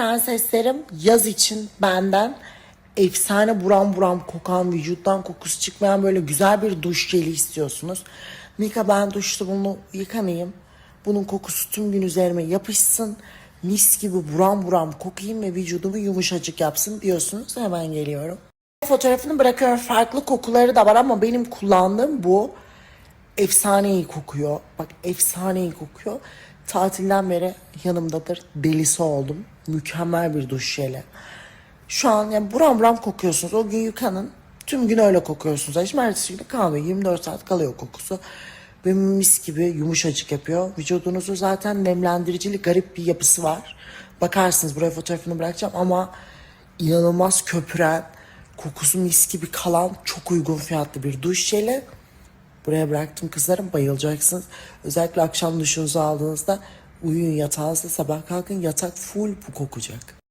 Prenseslerim yaz için benden efsane buram buram kokan vücuttan kokusu çıkmayan böyle güzel bir duş jeli istiyorsunuz. Mika ben duşta bunu yıkanayım. Bunun kokusu tüm gün üzerime yapışsın. Mis gibi buram buram kokayım ve vücudumu yumuşacık yapsın diyorsunuz. Hemen geliyorum. Fotoğrafını bırakıyorum. Farklı kokuları da var ama benim kullandığım bu efsane iyi kokuyor. Bak efsane iyi kokuyor. Tatilden beri yanımdadır. Delisi oldum. Mükemmel bir duş jeli. Şu an yani buram buram kokuyorsunuz. O gün yıkanın. Tüm gün öyle kokuyorsunuz. Hiç ertesi günü kalmıyor. 24 saat kalıyor kokusu. Ve mis gibi yumuşacık yapıyor. Vücudunuzu zaten nemlendiricili garip bir yapısı var. Bakarsınız buraya fotoğrafını bırakacağım ama inanılmaz köpüren, kokusu mis gibi kalan çok uygun fiyatlı bir duş jeli. Buraya bıraktım kızlarım bayılacaksınız. Özellikle akşam duşunuzu aldığınızda uyuyun yatağınızda sabah kalkın yatak full bu kokacak.